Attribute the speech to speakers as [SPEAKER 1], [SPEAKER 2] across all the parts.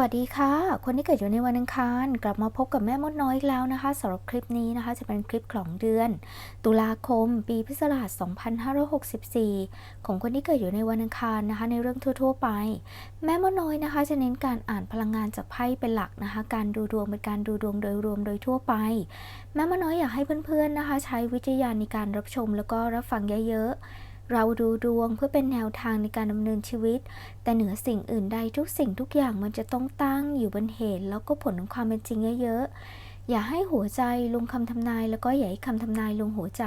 [SPEAKER 1] วัสดีค่ะ คนที่เกิดอยู่ในวันอังคาร กลับมาพบกับแม่มดน้อยอีกแล้วนะคะสำหรับคลิปนี้นะคะ จะเป็นคลิปของเดือน ตุลาคม ปีพุทธศักราช2564 ของคนที่เกิดอยู่ในวันอังคารนะคะ ในเรื่องทั่ว ๆ ไป แม่มดน้อยนะคะ จะเน้นการอ่านพลังงานจากไพ่เป็นหลักนะคะ การดูดวงเป็นการดูดวงโดยรวมโดยทั่วไป แม่มดน้อยอยากให้เพื่อนๆนะคะ ใช้วิจารณญาณในการรับชมแล้วก็รับฟังเยอะๆ เราดูดวงเพื่อเป็นแนวทางในการดำเนินชีวิต แต่เหนือสิ่งอื่นใดทุกสิ่งทุกอย่างมันจะต้องตั้งอยู่บนเหตุ แล้วก็ผลของความเป็นจริงเยอะๆ อย่าให้หัวใจลงคำทำนาย แล้วก็อย่าให้คำทำนายลงหัวใจ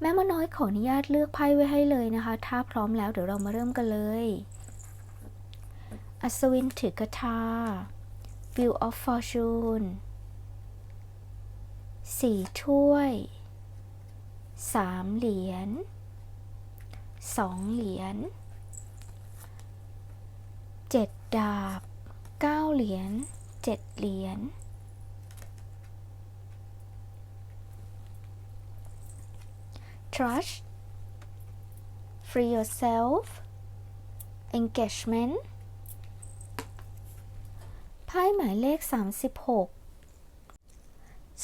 [SPEAKER 1] แม่มดน้อยขออนุญาตเลือกไพ่ไว้ให้เลยนะคะ ถ้าพร้อมแล้วเดี๋ยวเรามาเริ่มกันเลย อัศวินถือกระทา Wheel of Fortune สี่ถ้วยสามเหรียญ สองเหรียญเจ็ดดาบเก้าเหรียญเจ็ดเหรียญ trust free yourself engagement ไพ่หมายเลข 36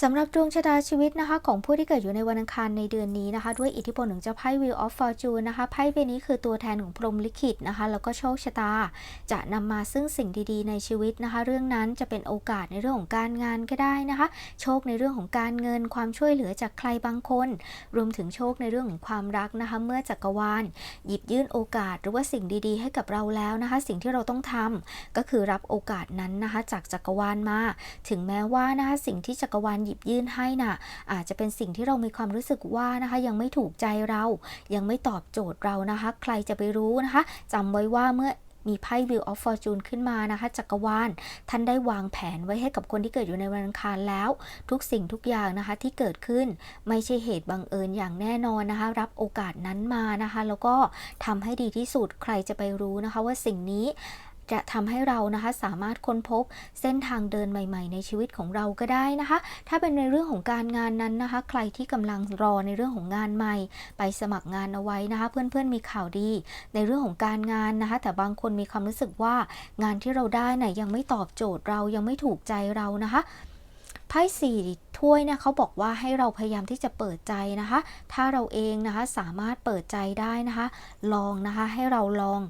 [SPEAKER 1] สำหรับดวงชะตาชีวิตนะคะ ของผู้ที่เกิดอยู่ในวันอังคารในเดือนนี้นะคะ ด้วยอิทธิพลของเจ้าไพ่ Wheel of Fortune นะคะไพ่ใบนี้คือตัวแทนของพรหมลิขิตนะคะ แล้วก็โชคชะตา จะนำมาซึ่งสิ่งดีๆ ในชีวิตนะคะ เรื่องนั้นจะเป็นโอกาสในเรื่องของการงานก็ได้นะคะ โชคในเรื่องของการเงินความช่วยเหลือจากใครบางคน รวมถึงโชคในเรื่องของความรักนะคะ เมื่อจักรวาล หยิบยื่นโอกาสหรือว่าสิ่งดีๆ ให้กับเราแล้วนะคะ สิ่งที่เราต้องทำก็คือรับโอกาสนั้นนะคะ จากจักรวาลมา ถึงแม้ว่านะคะสิ่งที่จักรวาลหยิบยื่นให้น่ะ อาจจะเป็นสิ่งที่เรามีความรู้สึกว่านะคะ ยังไม่ถูกใจเรา ยังไม่ตอบโจทย์เรานะคะ ใครจะไปรู้นะคะจำไว้ว่าเมื่อมีไพ่ Wheel of Fortune ขึ้นมานะคะจักรวาลท่านได้วางแผนไว้ให้กับคนที่เกิดอยู่ในวันอังคารแล้ว ทุกสิ่งทุกอย่างนะคะที่เกิดขึ้นไม่ใช่เหตุบังเอิญอย่างแน่นอนนะคะ รับโอกาสนั้นมานะคะ แล้วก็ทำให้ดีที่สุดใครจะไปรู้นะคะ ว่าสิ่งนี้ จะทำให้เรานะคะสามารถค้นพบเส้นทางเดินใหม่ ๆ ในชีวิตของเราก็ได้นะคะ ถ้าเป็นในเรื่องของการงานนั้นนะคะ ใครที่กำลังรอในเรื่องของงานใหม่ ไปสมัครงานเอาไว้นะคะ เพื่อนๆมีข่าวดี ในเรื่องของการงานนะคะ แต่บางคนมีความรู้สึกว่างานที่เราได้น่ยยังไม่ตอบโจทย์เรายังไม่ถูกใจเรานะคะ ไพ่สี่ถ้วยเนี่ยเขาบอกว่าให้เราพยายามที่จะเปิดใจนะคะ ถ้าเราเองนะคะสามารถเปิดใจได้นะคะ ลองนะคะให้เราลอง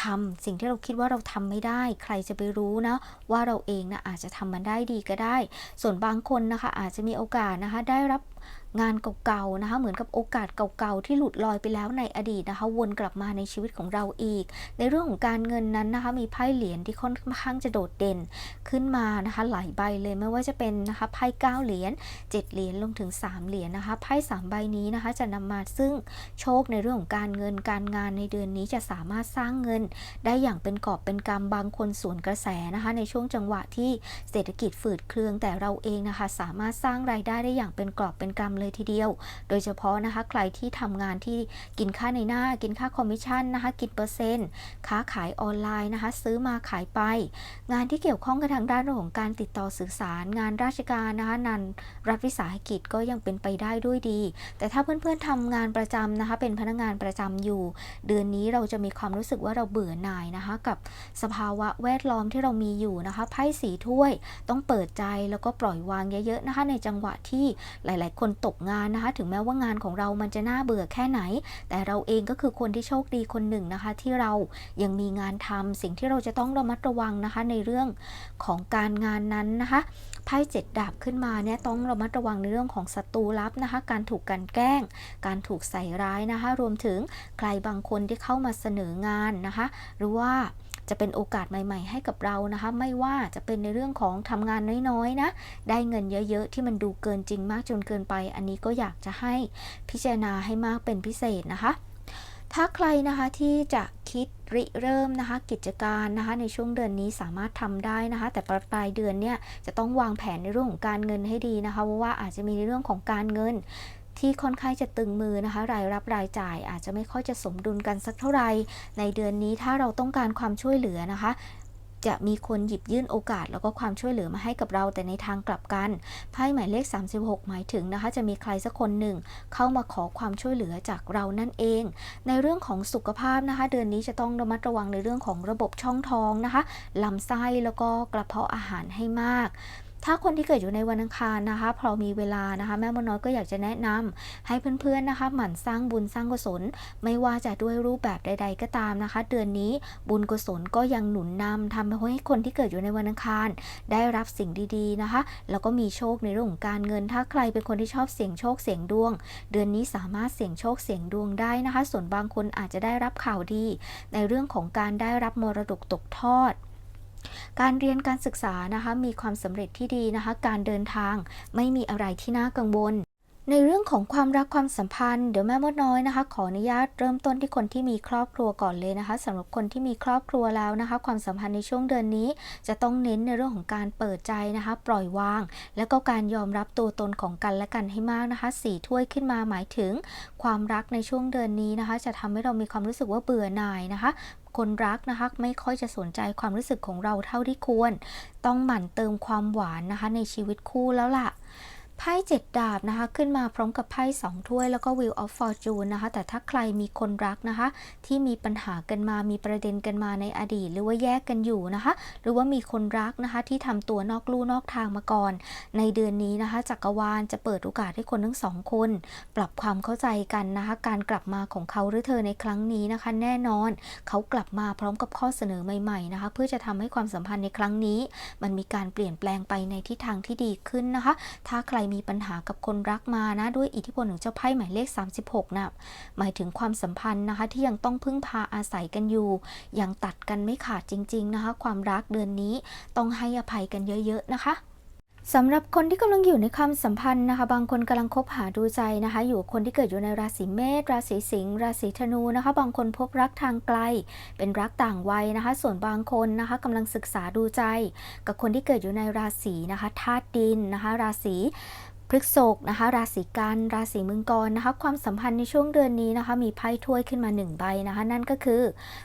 [SPEAKER 1] ทำสิ่งที่เราคิดว่าเราทำไม่ได้ ใครจะไปรู้นะว่าเราเองนะอาจจะทำมันได้ดีก็ได้ ส่วนบางคนนะคะอาจจะมีโอกาสนะคะได้รับ งานเก่าๆนะคะ เหมือนกับโอกาสเก่าๆ ที่หลุดลอยไปแล้วในอดีตนะคะ วนกลับมาในชีวิตของเราอีก ในเรื่องของการเงินนั้นนะคะ มีไพ่เหรียญที่ค่อนข้างจะโดดเด่นขึ้นมานะคะ หลายใบเลยไม่ว่าจะเป็นนะคะไพ่เก้าเหรียญเจ็ดเหรียญลงถึงสามเหรียญนะคะไพ่สามใบนี้นะคะ จะนำมาซึ่งโชคในเรื่องของการเงินการงานในเดือนนี้จะสามารถสร้างเงิน ได้อย่างเป็นกอบเป็นกำบางคนสวนกระแสนะคะ ในช่วงจังหวะที่เศรษฐกิจฝืดเครืองแต่เราเองนะคะ สามารถสร้างรายได้ได้อย่างเป็นกรอบเป็นกำเลยทีเดียว โดยเฉพาะนะคะใครที่ทำงานที่กินค่าในหน้า กินค่าคอมมิชชั่นนะคะ กินเปอร์เซ็นต์ ค้าขายออนไลน์นะคะ ซื้อมาขายไป งานที่เกี่ยวข้องกับทางด้านของการติดต่อสื่อสารงานราชการนะคะนันรัฐวิสาหกิจก็ยังเป็นไปได้ด้วยดี แต่ถ้าเพื่อนๆทำงานประจำนะคะ เป็นพนักงานประจำอยู่ เดือนนี้เราจะมีความรู้สึกว่าเราเบื่อหน่ายนะคะ กับสภาวะแวดล้อมที่เรามีอยู่นะคะไพ่สีถ้วยต้องเปิดใจแล้วก็ปล่อยวางเยอะๆนะคะ ในจังหวะที่หลาย ๆ คนตกงานนะคะ ถึงแม้ว่างานของเรามันจะน่าเบื่อแค่ไหน แต่เราเองก็คือคนที่โชคดีคนหนึ่งนะคะ ที่เรายังมีงานทำสิ่งที่เราจะต้องระมัดระวังนะคะ ในเรื่องของการงานนั้นนะคะไพ่เจ็ดดาบขึ้นมาเนี่ยต้องระมัดระวังในเรื่องของศัตรูลับนะคะ การถูกกันแกล้ง การถูกใส่ร้ายนะคะ รวมถึงใครบางคนที่เข้ามาเสนองานนะคะ หรือว่า จะเป็นโอกาสใหม่ ๆ ให้กับเรานะคะ ไม่ว่าจะเป็นในเรื่องของทำงานน้อยๆนะ ได้เงินเยอะๆ ที่มันดูเกินจริงมากจนเกินไป อันนี้ก็อยากจะให้พิจารณาให้มากเป็นพิเศษนะคะ ถ้าใครนะคะที่จะคิดริเริ่มนะคะกิจการนะคะในช่วงเดือนนี้สามารถทำได้นะคะ แต่ปลายเดือนเนี่ยจะต้องวางแผนในเรื่องของการเงินให้ดีนะคะเพราะว่าอาจจะมีในเรื่องของการเงิน ที่ค่อนข้างจะตึงมือนะคะ รายรับรายจ่ายอาจจะไม่ค่อยจะสมดุลกันสักเท่าไหร่ในเดือนนี้ถ้าเราต้องการความช่วยเหลือนะคะจะมีคนหยิบยื่นโอกาสแล้วก็ความช่วยเหลือมาให้กับเราแต่ในทางกลับกันไพ่หมายเลข 36 หมายถึงนะคะ จะมีใครสักคนหนึ่ง เข้ามาขอความช่วยเหลือจากเรานั่นเอง ในเรื่องของสุขภาพนะคะ เดือนนี้จะต้องระมัดระวังในเรื่องของระบบช่องท้องนะคะลำไส้แล้วก็กระเพาะอาหารให้มาก ถ้าคนที่เกิดอยู่ในวันอังคารนะคะ พอมีเวลานะคะ แม่มดน้อยก็อยากจะแนะนำให้เพื่อนๆนะคะ หมั่นสร้างบุญสร้างกุศล ไม่ว่าจะด้วยรูปแบบใด ๆ ก็ตามนะคะ เดือนนี้บุญกุศลก็ยังหนุนนำทำให้คนที่เกิดอยู่ในวันอังคาร ได้รับสิ่งดีๆนะคะ แล้วก็มีโชคในเรื่องของการเงิน ถ้าใครเป็นคนที่ชอบเสี่ยงโชคเสี่ยงดวง เดือนนี้สามารถเสี่ยงโชคเสี่ยงดวงได้นะคะ ส่วนบางคนอาจจะได้รับข่าวดี ในเรื่องของการได้รับมรดกตกทอด การเรียนการศึกษานะคะมีความสำเร็จที่ดีนะคะ การเดินทางไม่มีอะไรที่น่ากังวล ในเรื่องของความรักความสัมพันธ์เดี๋ยวแม่มดน้อยนะคะ ขออนุญาตเริ่มต้นที่คนที่มีครอบครัวก่อนเลยนะคะสำหรับคนที่มีครอบครัวแล้วนะคะ ความสัมพันธ์ในช่วงเดือนนี้ จะต้องเน้นในเรื่องของการเปิดใจนะคะ ปล่อยวาง แล้วก็การยอมรับตัวตนของกันและกันให้มากนะคะสี่ถ้วยขึ้นมาหมายถึง ความรักในช่วงเดือนนี้นะคะ จะทำให้เรามีความรู้สึกว่าเบื่อหน่ายนะคะ คนรักนะคะไม่ค่อยจะสนใจความรู้สึกของเราเท่าที่ควร ต้องหมั่นเติมความหวานนะคะในชีวิตคู่แล้วล่ะ ไพ่เจ็ดดาบนะคะ ขึ้นมาพร้อมกับไพ่สองถ้วยแล้วก็ Wheel of Fortune นะคะ แต่ถ้าใครมีคนรักนะคะ ที่มีปัญหากันมามีประเด็นกันมาในอดีต หรือว่าแยกกันอยู่นะคะ หรือว่ามีคนรักนะคะ ที่ทำตัวนอกลู่นอกทางมาก่อน ในเดือนนี้นะคะจักรวาลจะเปิดโอกาสให้คนทั้งสองคน ปรับความเข้าใจกันนะคะ การกลับมาของเขาหรือเธอในครั้งนี้นะคะ แน่นอน เขากลับมาพร้อมกับข้อเสนอใหม่ๆนะคะ เพื่อจะทำให้ความสัมพันธ์ในครั้งนี้ มันมีการเปลี่ยนแปลงไปในทิศทางที่ดีขึ้นนะคะ ถ้าใครมีปัญหากับคนรักมานะ ด้วยอิทธิพลของเจ้าไพ่หมายเลข 36นะหมายถึงความสัมพันธ์นะคะที่ยังต้องพึ่งพาอาศัยกันอยู่ ยังตัดกันไม่ขาดจริง ๆนะคะ ความรักเดือนนี้ต้องให้อภัยกันเยอะ ๆ นะคะ สำหรับคนที่กำลังอยู่ในความสัมพันธ์นะคะ บางคนกำลังคบหาดูใจนะคะ อยู่คนที่เกิดอยู่ในราศีเมษราศีสิงห์ราศีธนูนะคะ บางคนพบรักทางไกล เป็นรักต่างวัยนะคะ ส่วนบางคนนะคะกำลังศึกษาดูใจ กับคนที่เกิดอยู่ในราศีนะคะธาตุดินนะคะ ราศี พฤษภนะคะ ราศีกัน ราศีมังกรนะคะ ความสัมพันธ์ในช่วงเดือนนี้นะคะ มีไพ่ถ้วยขึ้นมาหนึ่งใบนะคะ นั่นก็คือ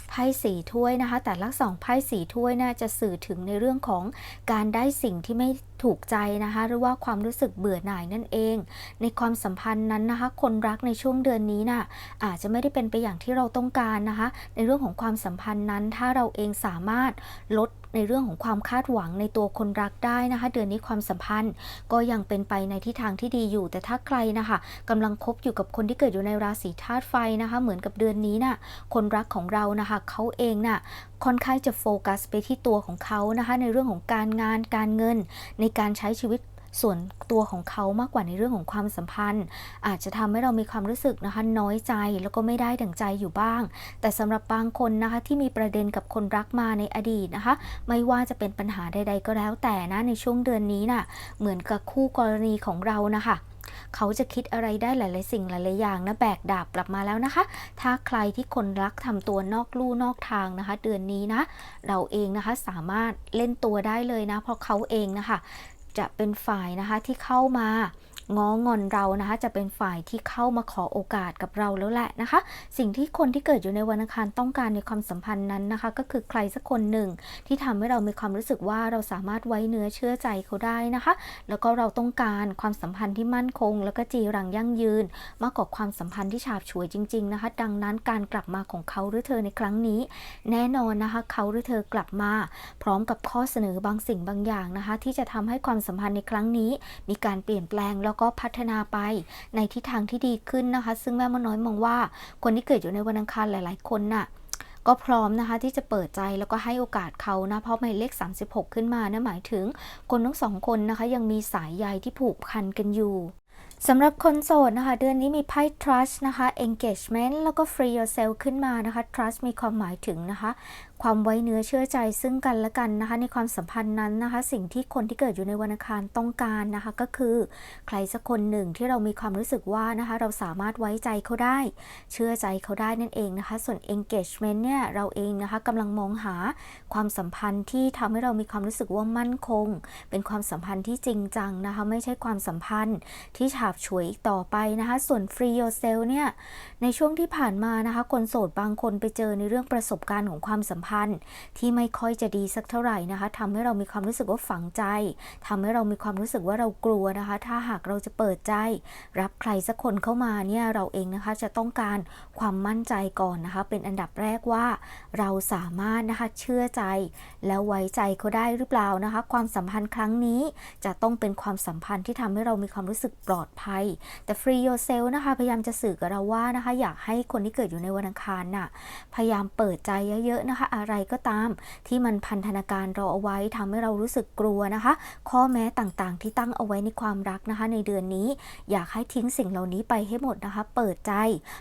[SPEAKER 1] ไพ่สีถ้วยนะคะ แต่ละสองไพ่สีถ้วยน่าจะสื่อถึงในเรื่องของการได้สิ่งที่ไม่ถูกใจนะคะ หรือว่าความรู้สึกเบื่อหน่ายนั่นเอง ในความสัมพันธ์นั้นนะคะ คนรักในช่วงเดือนนี้น่ะอาจจะไม่ได้เป็นไปอย่างที่เราต้องการนะคะ ในเรื่องของความสัมพันธ์นั้น ถ้าเราเองสามารถลด ในเรื่องของความคาดหวังในตัวคนรักได้นะคะ เดือนนี้ความสัมพันธ์ก็ยังเป็นไปในทิศทางที่ดีอยู่ แต่ถ้าใครนะคะกำลังคบอยู่กับคนที่เกิดอยู่ในราศีธาตุไฟนะคะ เหมือนกับเดือนนี้น่ะคนรักของเรานะคะเขาเองน่ะค่อนข้างจะโฟกัสไปที่ตัวของเขานะคะ ในเรื่องของการงานการเงินในการใช้ชีวิต ส่วนตัวของเขามากกว่าในเรื่องของความสัมพันธ์ อาจจะทำให้เรามีความรู้สึกนะคะน้อยใจแล้วก็ไม่ได้ดั่งใจอยู่บ้าง แต่สำหรับบางคนนะคะที่มีประเด็นกับคนรักมาในอดีตนะคะ ไม่ว่าจะเป็นปัญหาใด ๆ ก็แล้วแต่นะในช่วงเดือนนี้น่ะเหมือนกับคู่กรณีของเรานะคะเขาจะคิดอะไรได้หลาย ๆ สิ่งหลาย ๆ อย่างนะแบกดาบกลับมาแล้วนะคะ ถ้าใครที่คนรักทำตัวนอกลู่นอกทางนะคะ เดือนนี้นะ เราเองนะคะสามารถเล่นตัวได้เลยนะ เพราะเขาเองนะคะ จะเป็นฝ่ายนะคะที่เข้ามา ง้องอนเรานะคะ จะเป็นฝ่ายที่เข้ามาขอโอกาสกับเราแล้วแหละนะคะ สิ่งที่คนที่เกิดอยู่ในวันอังคารต้องการในความสัมพันธ์นั้นนะคะ ก็คือใครสักคนหนึ่ง ที่ทำให้เรามีความรู้สึกว่าเราสามารถไว้เนื้อเชื่อใจเขาได้นะคะ แล้วก็เราต้องการความสัมพันธ์ที่มั่นคง แล้วก็จีรังยั่งยืน มากกว่าความสัมพันธ์ที่ฉาบฉวยจริง ๆนะคะ ดังนั้นการกลับมาของเขาหรือเธอในครั้งนี้ แน่นอนนะคะเขาหรือเธอกลับมา พร้อมกับข้อเสนอบางสิ่งบางอย่างนะคะ ที่จะทำให้ความสัมพันธ์ในครั้งนี้ มีการเปลี่ยนแปลงแล้วก็พัฒนาไปในทิศทางที่ดีขึ้นนะคะ ซึ่งแม่มดน้อยมองว่าคนที่เกิดอยู่ในวันอังคารหลาย ๆ คนน่ะก็พร้อมนะคะที่จะเปิดใจแล้วก็ให้โอกาสเขานะเพราะหมายเลข 36 ขึ้นมานะหมายถึงคนทั้งสองคนนะคะ ยังมีสายใยที่ผูกพันกันอยู่สำหรับคนโสดนะคะ เดือนนี้มีไพ่ trust นะคะ engagement แล้วก็ free yourself ขึ้นมานะคะ trust มีความหมายถึงนะคะความไว้เนื้อเชื่อใจซึ่งกันและกันนะคะ ในความสัมพันธ์นั้นนะคะ สิ่งที่คนที่เกิดอยู่ในวันอังคารต้องการนะคะ ก็คือใครสักคนหนึ่งที่เรามีความรู้สึกว่านะคะ เราสามารถไว้ใจเขาได้ เชื่อใจเขาได้นั่นเองนะคะ ส่วน engagement เนี่ยเราเองนะคะกำลังมองหาความสัมพันธ์ที่ทำให้เรามีความรู้สึกว่ามั่นคง เป็นความสัมพันธ์ที่จริงจังนะคะ ไม่ใช่ความสัมพันธ์ที่ฉาบฉวยอีกต่อไปนะคะ ส่วน free yourself เนี่ยในช่วงที่ผ่านมานะคะ คนโสดบางคนไปเจอในเรื่องประสบการณ์ของความสัมพันธ์พันธ์ที่ไม่ค่อยจะดีสักเท่าไหร่นะคะทำให้เรามีความรู้สึกว่าฝังใจทำให้เรามีความรู้สึกว่าเรากลัวนะคะ ถ้าหากเราจะเปิดใจ รับใครสักคนเข้ามาเนี่ยเราเองนะคะจะต้องการความมั่นใจก่อนนะคะ เป็นอันดับแรกว่าเราสามารถนะคะเชื่อใจ แล้วไว้ใจเขาได้หรือเปล่านะคะ ความสัมพันธ์ครั้งนี้จะต้องเป็นความสัมพันธ์ที่ทำให้เรามีความรู้สึกปลอดภัย แต่ free yourself นะคะ พยายามจะสื่อกับเราว่านะคะ อยากให้คนที่เกิดอยู่ในวันอังคารน่ะพยายามเปิดใจเยอะๆนะคะอะไรก็ตาม ที่มันพันธนาการเราเอาไว้ทำให้เรารู้สึกกลัวนะคะ ข้อแม้ต่างๆ ที่ตั้งเอาไว้ในความรักนะคะ ในเดือนนี้อยากให้ทิ้งสิ่งเหล่านี้ไปให้หมดนะคะ เปิดใจ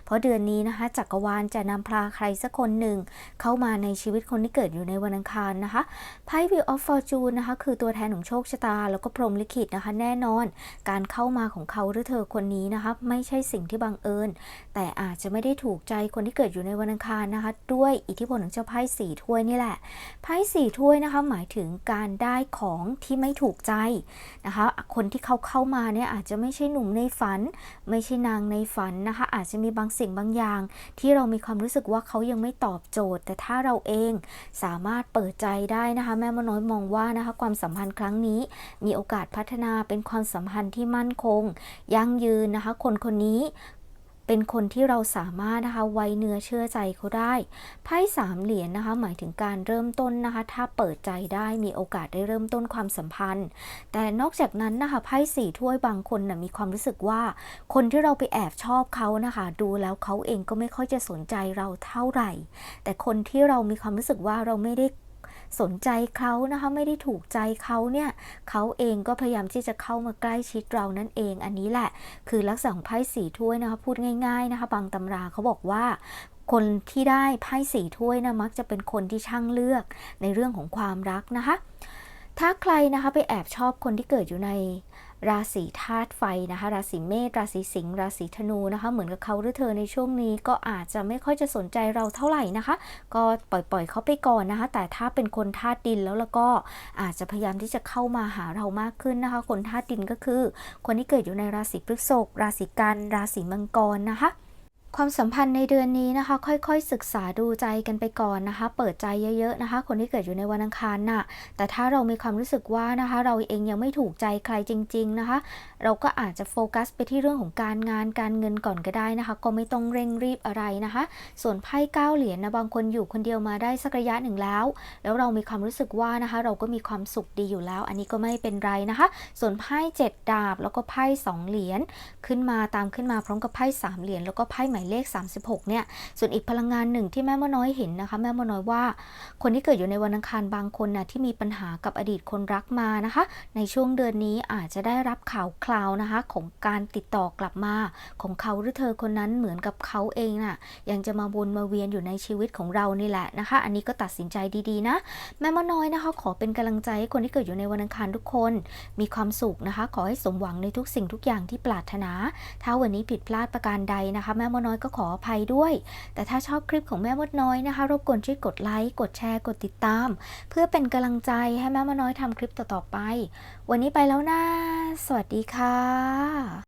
[SPEAKER 1] เพราะเดือนนี้นะคะจักรวาลจะนำพาใครสักคนหนึ่ง เข้ามาในชีวิตคนที่เกิดอยู่ในวันอังคารนะคะไพ่ Wheel of Fortune นะคะ คือตัวแทนของโชคชะตา แล้วก็พรหมลิขิตนะคะ แน่นอน การเข้ามาของเขาหรือเธอคนนี้นะคะ ไม่ใช่สิ่งที่บังเอิญ แต่อาจจะไม่ได้ถูกใจคนที่เกิดอยู่ในวันอังคารนะคะ ด้วยอิทธิพลของเจ้าไพ่สี่ี่ถ้วยนี่แหละไพ่สี่ถ้วยนะคะหมายถึงการได้ของที่ไม่ถูกใจนะคะ คนที่เขาเข้ามาเนี่ยอาจจะไม่ใช่หนุ่มในฝัน ไม่ใช่นางในฝันนะคะ อาจจะมีบางสิ่งบางอย่าง ที่เรามีความรู้สึกว่าเขายังไม่ตอบโจทย์ แต่ถ้าเราเองสามารถเปิดใจได้นะคะ แม่มน้อยมองว่านะคะความสัมพันธ์ครั้งนี้ มีโอกาสพัฒนาเป็นความสัมพันธ์ที่มั่นคง ยั่งยืนนะคะ คนคนนี้ เป็นคนที่เราสามารถนะคะไว้เนื้อเชื่อใจเขาได้ ไพ่สามเหรียญนะคะ หมายถึงการเริ่มต้นนะคะ ถ้าเปิดใจได้มีโอกาสได้เริ่มต้นความสัมพันธ์ แต่นอกจากนั้นนะคะไพ่สี่ถ้วยบางคนนะมีความรู้สึกว่า คนที่เราไปแอบชอบเขานะคะ ดูแล้วเขาเองก็ไม่ค่อยจะสนใจเราเท่าไหร่ แต่คนที่เรามีความรู้สึกว่าเราไม่ได้ สนใจเขานะคะไม่ได้ถูกใจเขาเนี่ยเขาเองก็พยายามที่จะเข้ามาใกล้ชิดเรานั่นเอง อันนี้แหละ คือลักษณะของไพ่สี่ถ้วยนะคะพูดง่าย ๆนะคะ บางตำราเขาบอกว่าคนที่ได้ไพ่สี่ถ้วยนะมักจะเป็นคนที่ช่างเลือกในเรื่องของความรักนะคะ ถ้าใครนะคะไปแอบชอบคนที่เกิดอยู่ใน ราศีธาตุไฟนะคะ ราศีเมษราศีสิงห์ราศีธนูนะคะ เหมือนกับเขาหรือเธอในช่วงนี้ก็อาจจะไม่ค่อยจะสนใจเราเท่าไหร่นะคะ ก็ปล่อยๆเขาไปก่อนนะคะ แต่ถ้าเป็นคนธาตุดินแล้วแล้วก็อาจจะพยายามที่จะเข้ามาหาเรามากขึ้นนะคะ คนธาตุดินก็คือ คนที่เกิดอยู่ในราศีพฤษภราศีกัน ราศีมังกรนะคะ ความสัมพันธ์ในเดือนนี้นะคะ ค่อยๆ ศึกษาดูใจกันไปก่อนนะคะ เปิดใจเยอะๆนะคะ คนที่เกิดอยู่ในวันอังคารน่ะ แต่ถ้าเรามีความรู้สึกว่านะคะ เราเองยังไม่ถูกใจใครจริง ๆนะคะ เราก็อาจจะโฟกัสไปที่เรื่องของการงานการเงินก่อนก็ได้นะคะ ก็ไม่ต้องเร่งรีบอะไรนะคะ ส่วนไพ่เก้าเหรียญนะบางคนอยู่คนเดียวมาได้สักระยะหนึ่งแล้ว แล้วเรามีความรู้สึกว่านะคะ เราก็มีความสุขดีอยู่แล้ว อันนี้ก็ไม่เป็นไรนะคะ ส่วนไพ่เจ็ดดาบแล้วก็ไพ่สองเหรียญขึ้นมาตามขึ้นมาพร้อมกับไพ่สามเหรียญแล้วก็ไพ่หมายเลข 36 เนี่ย ส่วนอีกพลังงานหนึ่งที่แม่มน้อยเห็นนะคะ แม่มน้อยว่า คนที่เกิดอยู่ในวันอังคารบางคนนะที่มีปัญหากับอดีตคนรักมานะคะ ในช่วงเดือนนี้อาจจะได้รับข่าวคราวนะคะ ของการติดต่อกลับมา ของเขาหรือเธอคนนั้นเหมือนกับเขาเองน่ะยังจะมาวนมาเวียนอยู่ในชีวิตของเรานี่แหละนะคะ อันนี้ก็ตัดสินใจดีๆนะ แม่มน้อยนะคะ ขอเป็นกำลังใจให้คนที่เกิดอยู่ในวันอังคารทุกคน มีความสุขนะคะ ขอให้สมหวังในทุกสิ่งทุกอย่างที่ปรารถนา ถ้าวันนี้ผิดพลาดประการใดนะคะ แม่มดน้อยก็ขออภัยด้วย แต่ถ้าชอบคลิปของแม่มดน้อยนะคะ รบกวนช่วยกดไลค์ กดแชร์ กดติดตาม เพื่อเป็นกำลังใจให้แม่มดน้อยทำคลิปต่อๆไป วันนี้ไปแล้วนะ สวัสดีค่ะ